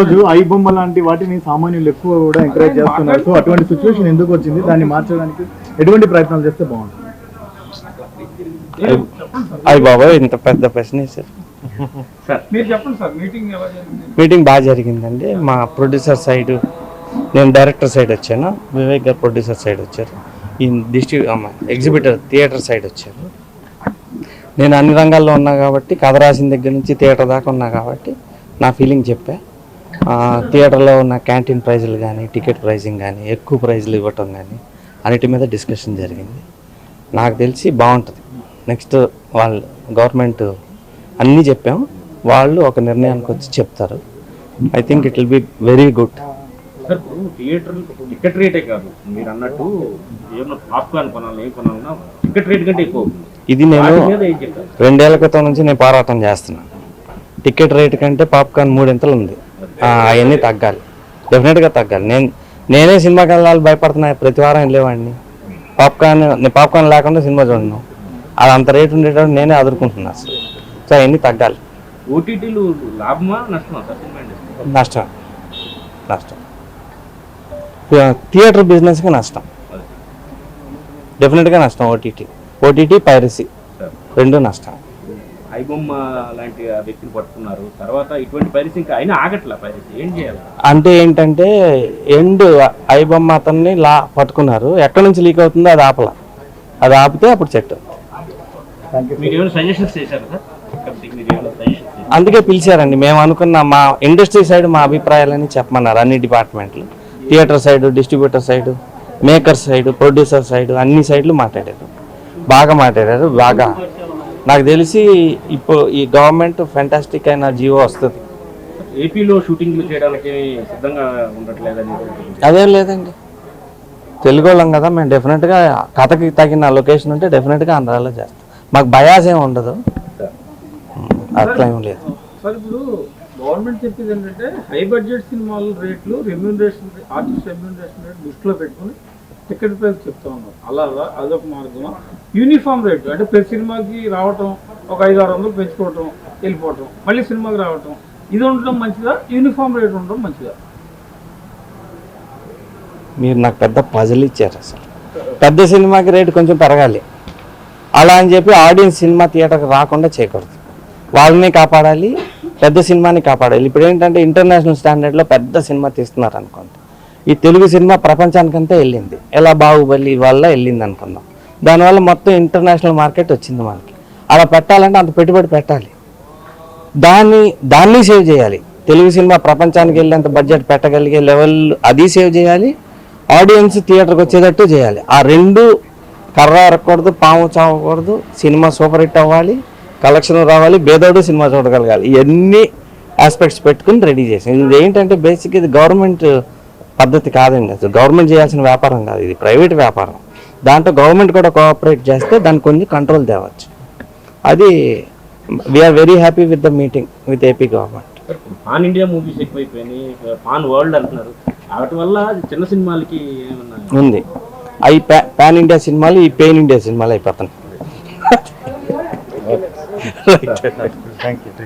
రోజు ఐ బొమ్మ లాంటి వాటిని సామాన్యులు ఎక్కువ కూడా ఎంకరేజ్ చేస్తున్నారు. సో అటువంటి సిచ్యువేషన్ ఎందుకు వచ్చింది? దాన్ని మార్చడానికి ఎటువంటి ప్రయత్నాలు చేస్తే బాగుంటుంది? అయ్యి బాబాయ్ ఇంత పెద్ద ప్రశ్న సార్. మీరు చెప్పండి సార్ మీటింగ్ ఎలా జరిగింది? మీటింగ్ బాగా జరిగిందండి. మా ప్రొడ్యూసర్ సైడ్ నేను డైరెక్టర్ సైడ్ వచ్చాను. వివేక్ గారు ప్రొడ్యూసర్ సైడ్ వచ్చారు. ఈ డిస్ట్రి ఎగ్జిబిటర్ థియేటర్ సైడ్ వచ్చారు. నేను అన్ని రంగాల్లో ఉన్నా కాబట్టి కథ రాసిన దగ్గర నుంచి థియేటర్ దాకా ఉన్నా కాబట్టి నా ఫీలింగ్ చెప్పా. ఆ, థియేటర్లో ఉన్న క్యాంటీన్ ప్రైజులు కానీ టికెట్ ప్రైజింగ్ కానీ ఎక్కువ ప్రైజులు ఇవ్వటం కానీ అన్నిటి మీద డిస్కషన్ జరిగింది. నాకు తెలిసి బాగుంటుంది. నెక్స్ట్ వాళ్ళు గవర్నమెంట్ అన్నీ చెప్పాం వాళ్ళు ఒక నిర్ణయానికి వచ్చి చెప్తారు. I think it will be very good. Sir ఇప్పుడు థియేటర్ టికెట్ రేటే కాదు. మీరు అన్నట్టు ఏమన్నా పాప్కార్న్ కొనాలి ఏం కొనాలన్నా టికెట్ రేట్ కంటే ఎక్కువ అవుతుంది. ఇది నేను రెండేళ్ళ క్రితం నుంచి నేను పోరాటం చేస్తున్నాను. టికెట్ రేట్ కంటే పాప్కార్న్ మూడింతలు ఉంది. అవన్నీ తగ్గాలి. డెఫినెట్గా తగ్గాలి. నేను నేనే సినిమాకి వెళ్ళాలి భయపడుతున్నా ప్రతి వారం వెళ్ళేవాడిని. పాప్కార్న్ నేను పాప్కార్న్ లేకుండా సినిమా చూడను. అది అంత రేట్ ఉండేటప్పుడు నేనే అదురుకుంటున్నా. అసలు సో అవన్నీ తగ్గాలి. ఓటీటీలు లాభమా నష్టమా? నష్టం. నష్టం. థియేటర్ బిజినెస్కి నష్టం. డెఫినెట్గా నష్టం ఓటీటీ ఓటీటీ పైరసీ. రెండు నష్టం. ఐబొమ్మ లాంటి వ్యక్తిని పట్టుకున్నారు. తర్వాత ఇటువంటి పరిస్థితి ఇంకా అయినా ఆగట్లా పరిస్థితి ఏం చేయాలి? అంటే ఏంటంటే ఎండ్ ఐబొమ్మ అతన్ని లా పట్టుకున్నారు. ఎక్కడి నుంచి లీక్ అవుతుందో అది ఆపల. అది ఆపితే అప్పుడు చెట్టు మీరు ఏమైనా సజెషన్స్ చేశారు? అందుకే పిలిచారండి. మేము అనుకున్న మా ఇండస్ట్రీ సైడ్ మా అభిప్రాయాలని చెప్పమన్నారు అన్ని డిపార్ట్మెంట్లు. Theatre side distributor side maker side producer side అన్ని సైడ్లు మాట్లాడారు. బాగా మాట్లాడారు బాగా. నాకు తెలిసి ఇప్పుడు ఈ గవర్నమెంట్ ఫెంటాస్టిక్ అయిన జీవో వస్తుంది. ఏపీలో షూటింగ్లు చేయడానికి సిద్ధంగా ఉండట్లేదని అదేం లేదండి. తెలుగు వాళ్ళం కదా మేము డెఫినెట్గా కథకి తగిన లొకేషన్ ఉంటే డెఫినెట్గా ఆంధ్రాలో చేస్తాం. మాకు బయాస్ ఏం ఉండదు. అట్లా ఏం లేదు. సార్ ఇప్పుడు గవర్నమెంట్ చెప్పేది ఏంటంటే హై బడ్జెట్ సినిమాల రేట్లు రెమ్యూనరేషన్ ఆర్టిస్ట్ రెమ్యూనరేషన్ రేట్ దృష్టిలో పెట్టుకుని టికెట్ ప్రైస్ చెప్తా ఉన్నారు. అలాగా అదొక మార్గం. యూనిఫామ్ రేట్ అంటే ప్రతి సినిమాకి రావటం ఒక ఐదు ఆరు వందలు పెంచుకోవటం వెళ్ళిపోవటం మళ్ళీ సినిమాకి రావటం ఇది ఉండటం మంచిదా? యూనిఫామ్ రేట్ ఉండటం మంచిదా? మీరు నాకు పెద్ద పజల్ ఇచ్చారు అసలు. పెద్ద సినిమాకి రేటు కొంచెం పెరగాలి. అలా అని చెప్పి ఆడియన్స్ సినిమా థియేటర్కి రాకుండా చేయకూడదు. వాళ్ళని కాపాడాలి పెద్ద సినిమాని కాపాడాలి. ఇప్పుడు ఏంటంటే ఇంటర్నేషనల్ స్టాండర్డ్లో పెద్ద సినిమా తీస్తున్నారు అనుకోండి. ఈ తెలుగు సినిమా ప్రపంచానికంతా వెళ్ళింది. ఎలా బాహుబలి వల్ల వెళ్ళింది అనుకుందాం. దానివల్ల మొత్తం ఇంటర్నేషనల్ మార్కెట్ వచ్చింది మనకి. అలా పెట్టాలంటే అంత పెట్టుబడి పెట్టాలి. దాన్ని దాన్ని సేవ్ చేయాలి. తెలుగు సినిమా ప్రపంచానికి వెళ్ళేంత బడ్జెట్ పెట్టగలిగే లెవెల్ అది సేవ్ చేయాలి. ఆడియన్స్ థియేటర్కి వచ్చేటట్టు చేయాలి. ఆ రెండు కర్ర అరకూడదు పాము చావకూడదు సినిమా సూపర్ హిట్ అవ్వాలి కలెక్షన్ రావాలి బేదోడు సినిమా చూడగలగాలి. ఇవన్నీ ఆస్పెక్ట్స్ పెట్టుకుని రెడీ చేసాం ఇది ఏంటంటే బేసిక్ ఇది గవర్నమెంట్ పద్ధతి కాదండి. అసలు గవర్నమెంట్ చేయాల్సిన వ్యాపారం కాదు ఇది ప్రైవేట్ వ్యాపారం. దాంట్లో గవర్నమెంట్ కూడా కోఆపరేట్ చేస్తే దాన్ని కొంచెం కంట్రోల్ తేవచ్చు. అది we're very happy with the meeting with AP government pan India movies ఎక్కువైపోయినాయి పాన్ వరల్డ్ అంటున్నారు. వాటి వల్ల చిన్న సినిమాలకి ఉంది. అవి పాన్ ఇండియా సినిమాలు ఈ పెయిన్ ఇండియా సినిమాలు అయిపోతున్నాయి. Thank you